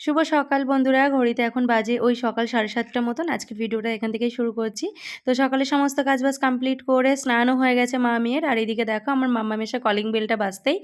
শুভ সকাল বন্ধুরা, ঘড়িতে এখন বাজে ওই সকাল সাড়ে সাতটার মতন। আজকে ভিডিওটা এখান থেকেই শুরু করছি। তো সকালে সমস্ত কাজবাজ কমপ্লিট করে স্নানও হয়ে গেছে মা মেয়ের। আর এদিকে দেখো আমার মাম্মা মেশা কলিং বেলটা বাজতেই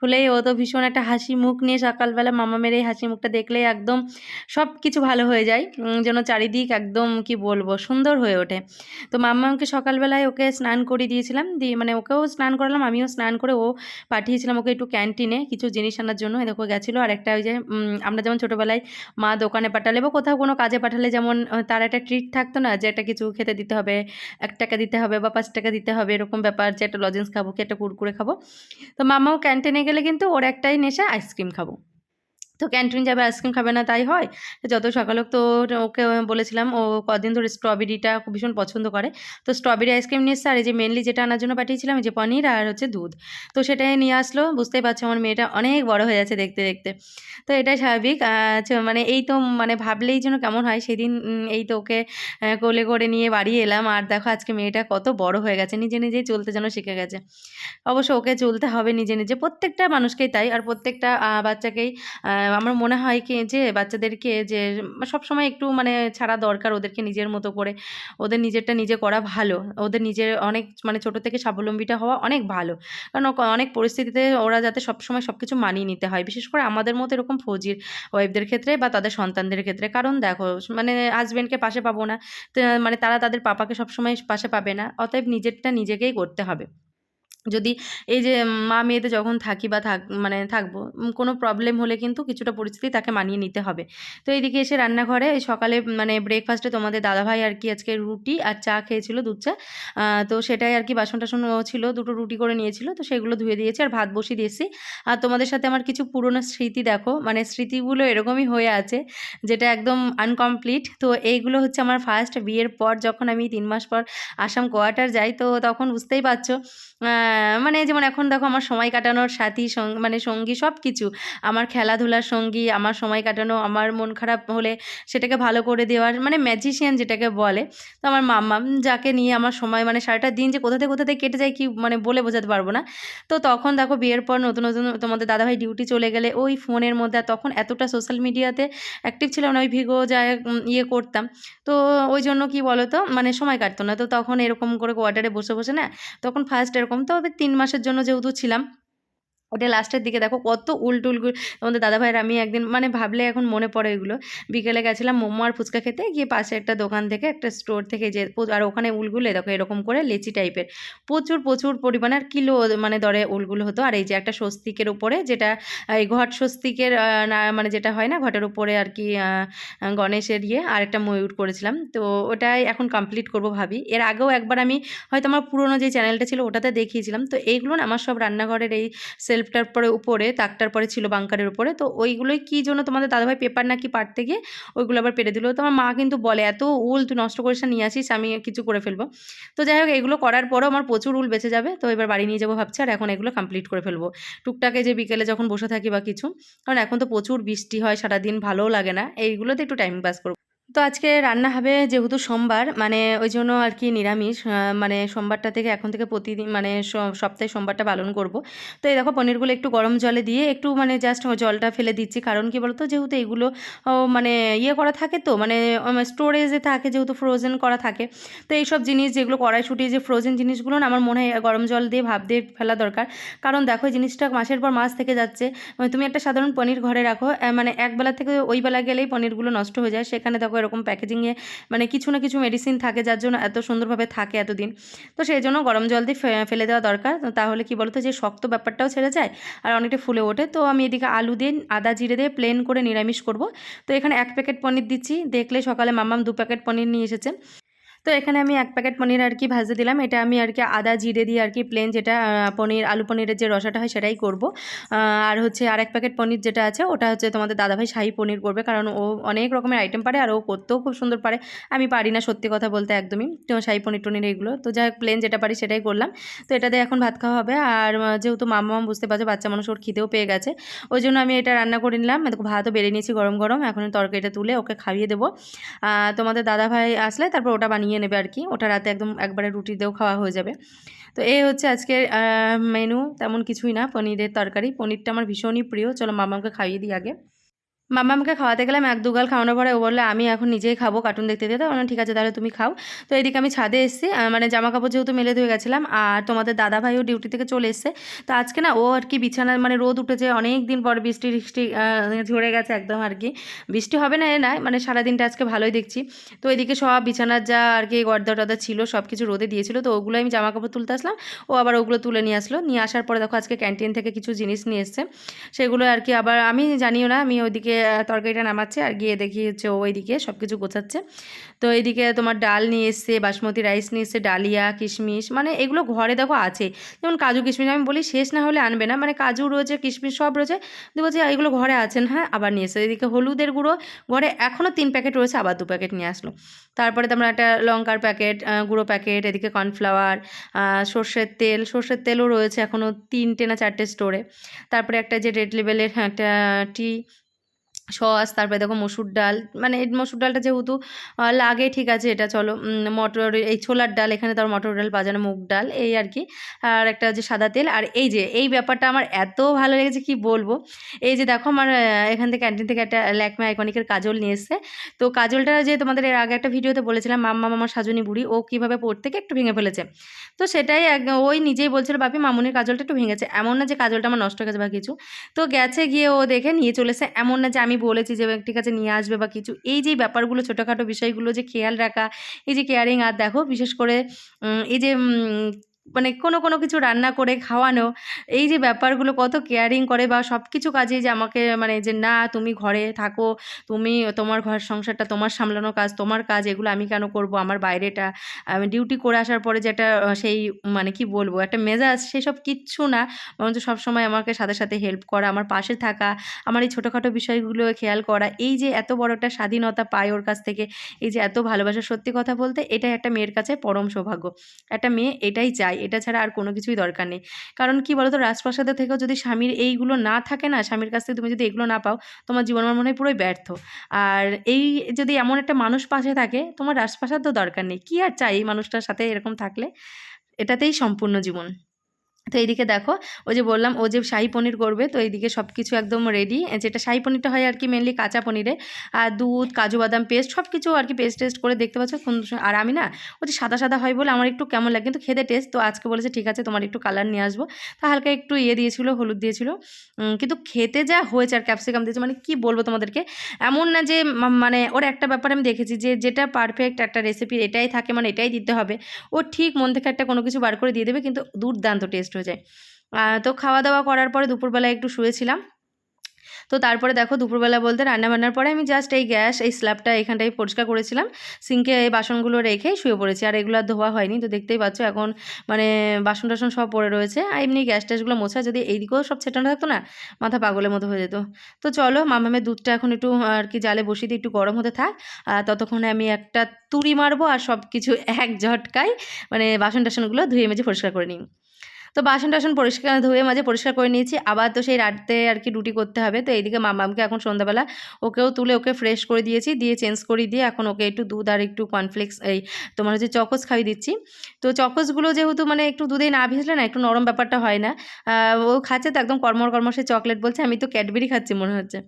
খুলেই ও তো ভীষণ একটা হাসি মুখ নিয়ে সকালবেলা মামা মেয়ের এই হাসি মুখটা দেখলেই একদম সব কিছু ভালো হয়ে যায় যেন চারিদিক একদম কি বলব, সুন্দর হয়ে ওঠে। তো মাম্মাকে সকালবেলায় ওকে স্নান করিয়ে দিয়েছিলাম, দিয়ে মানে ওকেও স্নান করালাম, আমিও স্নান করে ও পাঠিয়েছিলাম ওকে একটু ক্যান্টিনে কিছু জিনিস আনার জন্য। দেখো গেছিল আর একটা ওই যে আমরা যেমন ছোটোবেলায় মা দোকানে পাঠালে বা কোথাও কোনো কাজে পাঠালে যেমন তার একটা ট্রিট থাকতো না যে একটা কিছু খেতে দিতে হবে, এক টাকা দিতে হবে বা পাঁচ টাকা দিতে হবে এরকম ব্যাপার যে একটা লজেন্স খাব, কি একটা কুরকুরে খাব। তো মামাও ক্যান্টিনে গেলে কিন্তু ওর একটাই নেশা আইসক্রিম খাব। তো ক্যান্টিন যাবে আইসক্রিম খাবে না তাই হয়? যত সকালে তো ওকে বলেছিলাম ও কদিন ধরে স্ট্রবেরিটা খুব ভীষণ পছন্দ করে। তো স্ট্রবেরি আইসক্রিম নিয়ে আর এই যে মেনলি যেটা আনার জন্য পাঠিয়েছিলাম যে পনির আর হচ্ছে দুধ। তো সেটাই নিয়ে আসলো বুঝতেই পারছ আমার মেয়েটা অনেক বড় হয়ে যাচ্ছে দেখতে দেখতে। তো এটাই স্বাভাবিক আহ, মানে এই তো মানে ভাবলেই যেন কেমন হয় সেদিন এই তো ওকে কোলে করে নিয়ে বাড়ি এলাম আর দেখো আজকে মেয়েটা কত বড় হয়ে গেছে নিজে নিজেই চলতে যেন শিখে গেছে। অবশ্য ওকে চলতে হবে নিজে নিজে প্রত্যেকটা মানুষকেই তাই আর প্রত্যেকটা বাচ্চাকেই আমার মনে হয় কি যে বাচ্চাদেরকে যে সবসময় একটু মানে ছাড়া দরকার ওদেরকে নিজের মতো করে। ওদের নিজেরটা নিজে করা ভালো। ওদের নিজের অনেক মানে ছোট থেকে স্বাবলম্বীটা হওয়া অনেক ভালো। কারণ অনেক পরিস্থিতিতে ওরা যাতে সবসময় সব কিছু মানিয়ে নিতে হয়। বিশেষ করে আমাদের মতো এরকম ফৌজির ওয়াইফদের ক্ষেত্রে বা তাদের সন্তানদের ক্ষেত্রে। কারণ দেখো মানে হাজব্যান্ডকে পাশে পাবো না। মানে তারা তাদের পাপাকে সবসময় পাশে পাবে না। অতএব নিজেরটা নিজেকেই করতে হবে। যদি এই যে মা মেয়েতে যখন থাকি বা থাক মানে থাকব কোনো প্রবলেম হলে কিন্তু কিছুটা পরিস্থিতি তাকে মানিয়ে নিতে হবে। তো এইদিকে এসে রান্নাঘরে সকালে মানে ব্রেকফাস্টে তোমাদের দাদাভাই আর কি আজকে রুটি আর চা খেয়েছিল দুধ চা। তো সেটাই আর কি বাসন টাসন ছিল, দুটো রুটি করে নিয়েছিল, তো সেগুলো ধুয়ে দিয়েছি আর ভাত বসিয়ে দিয়েছি। আর তোমাদের সাথে আমার কিছু পুরনো স্মৃতি দেখো মানে স্মৃতিগুলো এরকমই হয়ে আছে, যেটা একদম আনকমপ্লিট তো এইগুলো হচ্ছে আমার ফার্স্ট বিয়ের পর যখন আমি তিন মাস পর আসাম কোয়ার্টার যাই, তো তখন বুঝতেই পারছ মানে যেমন এখন দেখো আমার সময় কাটানোর সাথী মানে সঙ্গী সব কিছু আমার খেলাধুলার সঙ্গী আমার সময় কাটানো আমার মন খারাপ হলে সেটাকে ভালো করে দেওয়ার মানে ম্যাজিশিয়ান যেটাকে বলে। তো আমার মাম্মা যাকে নিয়ে আমার সময় মানে সারাটা দিন যে কোথা থেকে কোথা থেকে কেটে যায় কি মানে বলে বোঝাতে পারব না। তো তখন দেখো বিয়ের পর নতুন নতুন তোমাদের দাদাভাই ডিউটি চলে গেলে ওই ফোনের মধ্যে তখন এতটা সোশ্যাল মিডিয়াতে অ্যাক্টিভ ছিলাম না ওই ভিগো উম, ইয়ে করতাম। তো ওই জন্য কি বলো তো মানে সময় কাটতো না। তো তখন এরকম করে কোয়ার্টারে বসে বসে না তখন ফার্স্ট এরকম। তবে তিন মাসের জন্য যেহেতু ছিলাম ওটা লাস্টের দিকে দেখো কত উল্টুল আমাদের দাদা ভাইয়ের আমি একদিন মানে ভাবলে এখন মনে পড়ে এগুলো। বিকেলে গেছিলাম মোমো আর ফুচকা খেতে, গিয়ে পাশে একটা দোকান থেকে, একটা স্টোর থেকে যে আর ওখানে উলগুলো দেখো এরকম করে লেচি টাইপের প্রচুর প্রচুর পরিমাণে আর কিলো মানে দরে উলগুলো হতো। আর এই যে একটা স্বস্তিকের উপরে যেটা, এই ঘট স্বস্তিকের না মানে যেটা হয় না, ঘটের উপরে আর কি গণেশের ইয়ে আর একটা ময়ূর করেছিলাম। তো ওটাই এখন কমপ্লিট করব ভাবি। এর আগেও একবার আমি হয়তো আমার পুরোনো যে চ্যানেলটা ছিল ওটাতে দেখিয়েছিলাম। তো এইগুলো আমার সব রান্নাঘরের এই সেলফটার পরে উপরে, তাকটার পরে ছিল বাংকারের উপরে, তো ওইগুলোই কী জন্য তোমাদের দাদাভাই পেপার নাকি পাড়তে গিয়ে ওইগুলো আবার পেরে দিল? তো আমার মা কিন্তু বলে, এত উল তুই নষ্ট করিস নিয়ে আসিস, আমি কিছু করে ফেলব। তো যাই হোক, এগুলো করার পরও আমার প্রচুর উল বেঁচে যাবে, তো এবার বাড়ি নিয়ে যাব ভাবছি, আর এখন এগুলো কমপ্লিট করে ফেলব। টুকটাকে যে বিকেলে যখন বসে থাকি বা কিছু, কারণ এখন তো প্রচুর বৃষ্টি হয়, সারাদিন ভালোও লাগে না, এইগুলোতে একটু টাইম পাস করব। তো আজকে রান্না হবে যেহেতু সোমবার মানে ওই জন্য আর কি নিরামিষ মানে সোমবারটা থেকে এখন থেকে প্রতিদিন মানে সপ্তাহে সোমবারটা পালন করব। তো এই দেখো পনিরগুলো একটু গরম জলে দিয়ে একটু মানে জাস্ট জলটা ফেলে দিচ্ছি। কারণ কি বলতো? যেহেতু এগুলো ও, মানে ইয়ে করা থাকে তো মানে স্টোরেজে থাকে যেহেতু ফ্রোজেন করা থাকে। তো এইসব জিনিস যেগুলো কড়াইশুটি যে ফ্রোজেন জিনিসগুলো না আমার মনে হয় গরম জল দিয়ে ভাব দিয়ে ফেলা দরকার। কারণ দেখো জিনিসটা মাসের পর মাস থেকে যাচ্ছে। তুমি একটা সাধারণ পনির ঘরে রাখো মানে এক বেলা থেকে ওই বেলা গেলেই পনিরগুলো নষ্ট হয়ে যায়। সেখানে দেখো এরকম প্যাকেজিংয়ে মানে কিছু না কিছু মেডিসিন থাকে যার জন্য এত সুন্দরভাবে থাকে এতদিন। তো সেই জন্য গরম জল দিয়ে ফেলে দেওয়া দরকার। তাহলে কি বলতো যে শক্ত ব্যাপারটাও ছেড়ে যায় আর অনেকটা ফুলে ওঠে। তো আমি এদিকে আলু দিয়ে আদা জিরে দিয়ে প্লেন করে নিরামিষ করব। তো এখানে এক প্যাকেট পনির দিচ্ছি। দেখলে সকালে মামাম দু প্যাকেট পনির নিয়ে এসেছে। তো এখানে আমি এক প্যাকেট পনির আর কি ভাজতে দিলাম। এটা আমি আর কি আদা, জিরে দিয়ে আর কি প্লেন যেটা পনির, আলু পনিরের যে রসাটা হয় সেটাই করব। আর হচ্ছে আর এক প্যাকেট পনির যেটা আছে, ওটা হচ্ছে তোমাদের দাদাভাই শাহি পনির করবে, কারণ ও অনেক রকমের আইটেম পারে আর ও করতেও খুব সুন্দর পারে। আমি পারি না সত্যি কথা বলতে একদমই, তো শাহি পনির টনির এগুলো। তো যাই প্লেন যেটা পারি সেটাই করলাম। তো এটা দিয়ে এখন ভাত খাওয়া হবে। আর যেহেতু মামা মাম বুঝতে পারছে, বাচ্চা মানুষ ওর খিদেও পেয়ে গেছে। ওই জন্য আমি এটা রান্না করে নিলাম। ভাতও বেড়ে নিয়েছি গরম গরম। এখন তরকারিটা তুলে ওকে খাইয়ে দেবো। তোমাদের দাদাভাই আসলে তারপর ওটা বানিয়ে নেবে আর কি ওটা রাতে একদম একবারে রুটি দিয়েও খাওয়া হয়ে যাবে। তো এই হচ্ছে আজকের মেনু তেমন কিছুই না। পনিরের তরকারি। পনিরটা আমার ভীষণই প্রিয়। চলো মামাকে খাইয়ে দিই আগে। মাম্মামকে খাওয়াতে গেলাম, এক দুগাল খাওয়ানোর পরে ও বললে, আমি এখন নিজেই খাব কার্টুন দেখতে। দেখতে বললাম ঠিক আছে, তাহলে তুমি খাও। তো এদিকে আমি ছাদে এসেছি মানে জামা কাপড় যেহেতু মেলে ধুয়ে গেছিলাম, আর তোমাদের দাদা ভাইও ডিউটি থেকে চলে এসছে। তো আজকে না, ও আর কি বিছানায় মানে রোদ উঠেছে অনেক দিন পর বৃষ্টি টিষ্টি ঝরে গেছে একদম আর কি। বৃষ্টি হবে না এ না মানে সারাদিনটা আজকে ভালোই দেখছি। তো এদিকে সব বিছানার যা আর কি গর্দা টর্দা ছিল সব কিছু রোদে দিয়েছিল। তো ওগুলো আমি জামা কাপড় তুলতে আসলাম, ও আবার ওগুলো তুলে নিয়ে আসলো। নিয়ে আসার পরে দেখো, আজকে ক্যান্টিন থেকে কিছু জিনিস নিয়ে এসছে। সেগুলো আর কি আবার আমি জানিও না, আমি ওইদিকে তরকারিটা নামাচ্ছে আর গিয়ে দেখি হচ্ছে ও ওইদিকে সব কিছু গোছাচ্ছে। তো এইদিকে তোমার ডাল নিয়ে এসছে, বাসমতি রাইস নিয়ে এসছে, ডালিয়া, কিশমিশ মানে এগুলো ঘরে দেখো আছে। যেমন কাজু, কিশমিশ আমি বলি শেষ না হলে আনবে না মানে কাজু রয়েছে, কিশমিশ সব রয়েছে। দিয়ে বলছে এগুলো ঘরে আছেন হ্যাঁ আবার নিয়ে এসছে এদিকে হলুদের গুঁড়ো, ঘরে এখনও তিন প্যাকেট রয়েছে, আবার দু প্যাকেট নিয়ে আসলো। তারপরে তোমরা একটা লঙ্কার প্যাকেট গুঁড়ো প্যাকেট, এদিকে কর্নফ্লাওয়ার সর্ষের তেল, সর্ষের তেলও রয়েছে এখনও তিনটে না চারটে স্টোরে। তারপরে একটা যে রেড লেভেলের একটা টি সস, তারপরে দেখো মসুর ডাল মানে মসুর ডালটা যেহেতু লাগে, ঠিক আছে, এটা চলো মটর, এই ছোলার ডাল, এখানে তার মটর ডাল বাজানো মুগ ডাল, এই আর কি, আর একটা যে সাদা তেল, আর এই যে, এই ব্যাপারটা আমার এত ভালো লেগেছে, কি বলব, এই যে দেখো আমার এখান থেকে ক্যান্টিন থেকে একটা ল্যাকমে আইকনিকের কাজল নিয়ে এসছে, তো কাজলটা যে তোমাদের এর আগে একটা ভিডিওতে বলেছিলাম, মাম্মা মামার সাজনী বুড়ি, ও কীভাবে পড়তে থেকে একটু ভেঙে ফেলেছে, তো সেটাই ওই নিজেই বলছিল, বাপি, মামুনির কাজলটা একটু ভেঙেছে, এমন না যে কাজলটা আমার নষ্ট হয়ে গেছে বা কিছু তো গেছে গিয়ে ও দেখে নিয়ে চলেছে এমন না যে আমি বলেছি যে, ঠিক আছে, নিয়ে আসবে বা কিছু। এই যে ব্যাপারগুলো, ছোটোখাটো বিষয়গুলো যে খেয়াল রাখা, এই যে কেয়ারিং আর দেখো, বিশেষ করে এই যে মানে কোনো কোনো কিছু রান্না করে খাওয়ানো এই যে ব্যাপারগুলো কত কেয়ারিং করে বা সব কিছু কাজে যে আমাকে মানে যে না তুমি ঘরে থাকো তুমি তোমার ঘর সংসারটা তোমার সামলানো কাজ তোমার কাজ এগুলো আমি কেন করব? আমার বাইরেটা আমি ডিউটি করে আসার পরে যেটা আহ, সেই মানে কি বলব একটা মেজাজ সেসব কিচ্ছু না। বরঞ্চ সবসময় আমাকে সাথে সাথে হেল্প করা আমার পাশে থাকা আমার এই ছোটোখাটো বিষয়গুলো খেয়াল করা এই যে এত বড় একটা স্বাধীনতা পায় ওর কাছ থেকে এই যে এত ভালোবাসা সত্যি কথা বলতে এটাই একটা মেয়ের কাছে পরম সৌভাগ্য। একটা মেয়ে এটাই চায়। এটা ছাড়া আর কোনো কিছুই দরকার নেই। কারণ কি বলতো রাজপ্রাসাদের থেকেও যদি স্বামীর এইগুলো না থাকে না, স্বামীর কাছ থেকে তুমি যদি এগুলো না পাও, তোমার জীবন আমার মনে হয় পুরোই ব্যর্থ। আর এই যদি এমন একটা মানুষ পাশে থাকে, তোমার রাজপ্রাসাদ তো দরকার নেই। কী আর চাই এই মানুষটার সাথে এরকম থাকলে? এটাতেই সম্পূর্ণ জীবন। তো এইদিকে দেখো, ওই যে বললাম, ও যে শাহি পনির করবে, তো এইদিকে সব কিছু একদম রেডি যেটা শাহি পনিরটা হয় আর কি মেনলি কাঁচা পনিরে। আর দুধ, কাজু, বাদাম পেস্ট সব কিছু আর কি পেস্ট টেস্ট করে দেখতে পাচ্ছ আর আমি না, ও যে সাদা সাদা হয় বলে আমার একটু কেমন লাগে, কিন্তু খেতে টেস্ট তো আজকে বলেছে ঠিক আছে, তোমার একটু কালার নিয়ে আসব। তো হালকা একটু ইয়ে দিয়েছিল, হলুদ দিয়েছিল। কিন্তু খেতে যা হয়েছে আর ক্যাপসিকাম দিয়েছে মানে কি বলব তোমাদেরকে, এমন না যে মানে ওর একটা ব্যাপার আমি দেখেছি যে যেটা পারফেক্ট একটা রেসিপি এটাই থাকে মানে এটাই দিতে হবে। ও ঠিক মন থেকে একটা কোনো কিছু বার করে দিয়ে দেবে, কিন্তু দুর্দান্ত টেস্ট যায়। আহ, তো খাওয়া দাওয়া করার পরে দুপুরবেলা একটু শুয়েছিলাম। তো তারপরে দেখো দুপুরবেলা বলতে রান্না বান্নার পরে আমি জাস্ট এই গ্যাস এই স্ল্যাবটা এখানটায় পরিষ্কার করেছিলাম। সিঙ্কে এই বাসনগুলো রেখেই শুয়ে পড়েছি। আর এগুলো ধোয়া হয়নি। তো দেখতেই পাচ্ছ এখন মানে বাসন টাসন সব পড়ে রয়েছে। আর এমনি গ্যাস ট্যাসগুলো মোছা যদি এইদিকেও সব ছেটানো থাকতো না মাথা পাগলের মতো হয়ে যেত। তো চলো মামামের দুধটা এখন একটু আর কি জালে বসিয়ে দিয়ে একটু গরম হতে থাক। আর ততক্ষণে আমি একটা তুড়ি মারবো আর সব কিছু এক ঝটকায় মানে বাসন টাসনগুলো ধুয়ে মেজে পরিষ্কার করে নিই। তো বাসন টাসন পরিষ্কার ধুয়ে মাঝে পরিষ্কার করে নিয়েছি। আবার তো সেই রাতে আর কি ডিউটি করতে হবে। তো এইদিকে মামামকে এখন সন্ধ্যাবেলা ওকেও তুলে ওকে ফ্রেশ করে দিয়েছি। দিয়ে চেঞ্জ করে দিয়ে এখন ওকে একটু দুধ আর একটু কর্নফ্লেক্স এই তোমার হচ্ছে চকোস খাইয়ে দিচ্ছি। তো চকোসগুলো যেহেতু মানে একটু দুধে না ভিজলে না একটু নরম ব্যাপারটা হয় না। ও খাচ্ছে তো একদম কর্মর কর্ম সে চকলেট বলছে। আমি তো ক্যাডবেরি খাচ্ছি মনে হচ্ছে।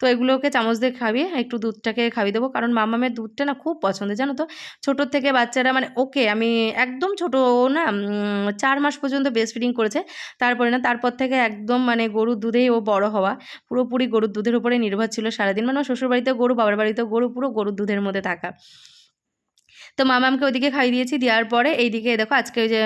তো এগুলো ওকে চামচ দিয়ে খাবিয়ে একটু দুধটাকে খাইয়ে দেবো। কারণ মামামের দুধটা না খুব পছন্দ, জানো তো? ছোটোর থেকে বাচ্চারা মানে ওকে আমি একদম ছোটো না চার মাস পর্যন্ত বেস্ট ফিডিং করেছে। তারপরে না, তারপর থেকে একদম মানে গরুর দুধেই ও বড় হওয়া। পুরোপুরি গরুর দুধের উপরে নির্ভর ছিল সারাদিন। মানে শ্বশুর বাড়িতে গরু, বাবার বাড়িতে গরু, পুরো গরুর দুধের মধ্যে থাকা। তো মামামকে ওইদিকে খাইয়ে দিয়েছি, দেওয়ার পরে এইদিকে দেখো আজকে যে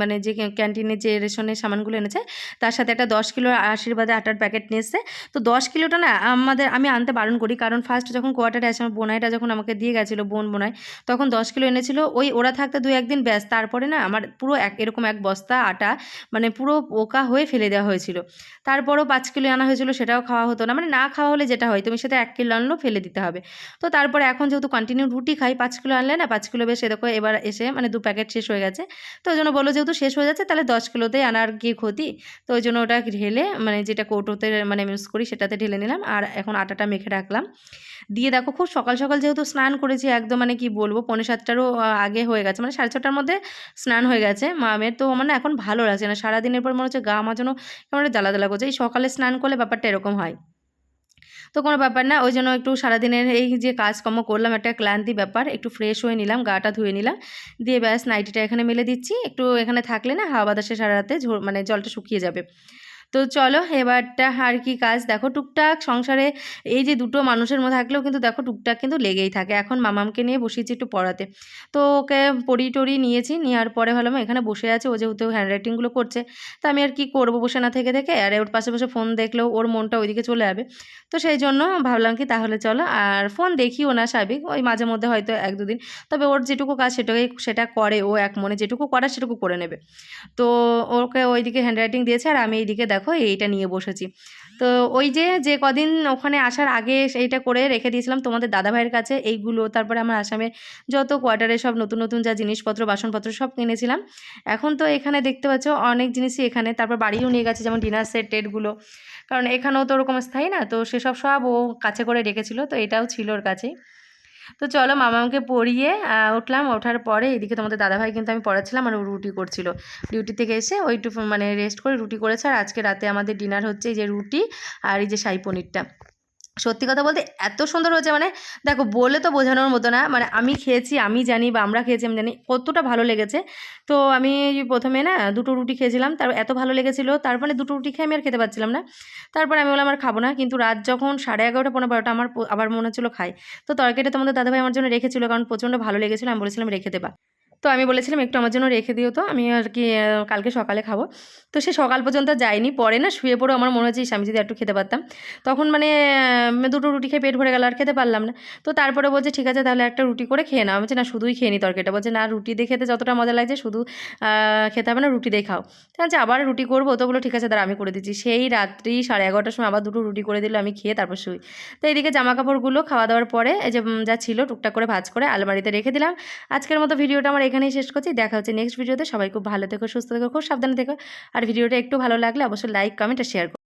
মানে যে ক্যান্টিনে যে রেশনের সামানগুলো এনেছে, তার সাথে একটা দশ কিলো আশীর্বাদে আটার প্যাকেট নিয়ে এসছে। তো দশ কিলোটা না আমাদের, আমি আনতে বারণ করি, কারণ ফার্স্ট যখন কোয়ার্টারে আসে, আমার বোনাইটা যখন আমাকে দিয়ে গেছিল, বোন বোনাই, তখন দশ কিলো এনেছিল। ওই ওরা থাকতে দু একদিন ব্যাস, তারপরে না আমার পুরো এক, এরকম এক বস্তা আটা মানে পুরো পোকা হয়ে ফেলে দেওয়া হয়েছিল। তারপরও পাঁচ কিলো আনা হয়েছিল, সেটাও খাওয়া হতো না। মানে না খাওয়া হলে যেটা হয়, তুমি সেটা এক কিলো আনলেও ফেলে দিতে হবে। তো তারপরে এখন যেহেতু কন্টিনিউ রুটি খাই, পাঁচ কিলো আনলে না, পাঁচ কিলো বেশ এরকম এবার এসে মানে দু প্যাকেট শেষ হয়ে গেছে। তো ওই জন্য বলল যেহেতু শেষ হয়ে যাচ্ছে, তাহলে দশ কিলোতেই আনার কি ক্ষতি? তো ওই জন্য ওটা ঢেলে মানে যেটা কৌটোতে মানে ইউজ করি সেটাতে ঢেলে নিলাম আর এখন আটাটা মেখে রাখলাম। দিয়ে দেখো খুব সকাল সকাল যেহেতু স্নান করেছি একদম মানে কি বলব পনেরো সাতটারও আগে হয়ে গেছে মানে সাড়ে ছটার মধ্যে স্নান হয়ে গেছে মামের। তো মানে এখন ভালো লাগছে না, সারাদিনের পর মনে হচ্ছে গা মাজানো কেমন একটা জ্বালা জ্বালা করছে। এই সকালে স্নান করলে ব্যাপারটা এরকম হয়। তো কোনো ব্যাপার না, ওই জন্য একটু সারাদিনের এই যে কাজকর্ম করলাম, একটা ক্লান্তি ব্যাপার, একটু ফ্রেশ হয়ে নিলাম গাটা ধুয়ে নিলাম, দিয়ে ব্যাস নাইটিটা এখানে মেলে দিচ্ছি, একটু এখানে থাকলে না হাওয়া বাতাসে সারা রাতে মানে জলটা শুকিয়ে যাবে। তো চলো এবারটা আর কি কাজ। দেখো টুকটাক সংসারে এই যে দুটো মানুষের মধ্যে থাকলেও কিন্তু দেখো টুকটাক কিন্তু লেগেই থাকে। এখন মামামকে নিয়ে বসিয়েছি একটু পড়াতে। তো ওকে পড়ি টড়ি নিয়েছি, নেওয়ার পরে ভাবলাম এখানে বসে আছে, ও যেহেতু হ্যান্ডরাইটিংগুলো করছে, তা আমি আর কি করব বসে না থেকে থেকে আর ওর পাশে বসে ফোন দেখলেও ওর মনটা ওইদিকে চলে যাবে। তো সেই জন্য ভাবলাম কি তাহলে চলো আর ফোন দেখিও না স্বাভাবিক ওই মাঝে মধ্যে হয়তো এক দুদিন। তবে ওর যেটুকু কাজ সেটাকেই সেটা করে, ও এক মনে যেটুকু করার সেটুকু করে নেবে। তো ওকে ওইদিকে হ্যান্ডরাইটিং দিয়েছে আর আমি এইদিকে দেখো এইটা নিয়ে বসেছি। তো ওই যে যে কদিন ওখানে আসার আগে এইটা করে রেখে দিয়েছিলাম তোমাদের দাদাভাইয়ের কাছে, এইগুলো, তারপরে আমার আসামে যত কোয়ার্টারে সব নতুন নতুন যা জিনিসপত্র, বাসনপত্র সব কিনেছিলাম। এখন তো এখানে দেখতে পাচ্ছ অনেক জিনিসই এখানে, তারপর বাড়িও নিয়ে গেছে যেমন ডিনার সেট টেটগুলো কারণ এখানেও তো ওরকম স্থায়ী না, তো সেসব সব ও কাছে করে রেখেছিল, তো এটাও ছিল ওর কাছেই। তো চলো মামাকে পড়িয়ে উঠলাম। ওঠার পরে এদিকে তোমাদের দাদাভাই কিন্তু আমি পড়াচ্ছিলাম আর রুটি করছিল। ডিউটি থেকে এসে ওইটু মানে রেস্ট করে রুটি করেছে। আর আজকে রাতে আমাদের ডিনার হচ্ছে এই যে রুটি আর এই যে শাহী পনিরটা। সত্যি কথা বলতে এত সুন্দর হয়েছে মানে দেখো বলে তো বোঝানোর মতো না মানে আমি খেয়েছি, আমি জানি বা আমরা খেয়েছি, আমি জানি কতটা ভালো লেগেছে। তো আমি প্রথমে না দুটো রুটি খেয়েছিলাম, তার এত ভালো লেগেছিলো, তারপরে দুটো রুটি খেয়ে আমি আর খেতে পারছিলাম না। তারপরে আমি বললাম, আর খাব না। কিন্তু রাত যখন সাড়ে এগারোটা পনেরো বারোটা আমার আবার মনে হচ্ছিল খাই। তো তরকারিটা তোমাদের দাদাভাই আমার জন্য রেখেছিলো, কারণ প্রচণ্ড ভালো লেগেছিলো, আমি বলেছিলাম, রেখে দেবা। তো আমি বলেছিলাম একটু আমার জন্য রেখে দিও তো, আমি আর কি কালকে সকালে খাব। তো সে সকাল পর্যন্ত যায়নি, পরে না শুয়ে পড়ে আমার মনে হচ্ছে আমি যদি একটু খেতে পারতাম। তখন মানে দুটো রুটি খেয়ে পেট ভরে গেল, আর খেতে পারলাম না। তো তারপরে বলছে, ঠিক আছে, তাহলে একটা রুটি করে খেয়ে নাও। আমি না, শুধুই খেয়ে নি তরকারিটা। বলছে, না, রুটি দিয়ে খেতে যতটা মজা লাগছে, শুধু খেতে হবে না, রুটি দিয়ে খাও। আছে আবার রুটি করব? তো বলো ঠিক আছে, দাঁড়া, আমি করে দিচ্ছি। সেই রাত্রি সাড়ে এগারোটার সময় আবার দুটো রুটি করে দিল, আমি খেয়ে তারপর শুই। তো এইদিকে জামা কাপড়গুলো খাওয়া দাওয়ার পরে যে যা ছিল, টুকটাক করে ভাজ করে আলমারিতে রেখে দিলাম। আজকের মতো ভিডিওটা আমার এখানেই শেষ করছি। দেখা হচ্ছে নেক্সট ভিডিওতে সবাই খুব ভালো থেকো, সুস্থ থেকো, খুব সাবধানে থেকো। আর ভিডিওটা একটু ভালো লাগলে অবশ্যই লাইক কমেন্ট আর শেয়ার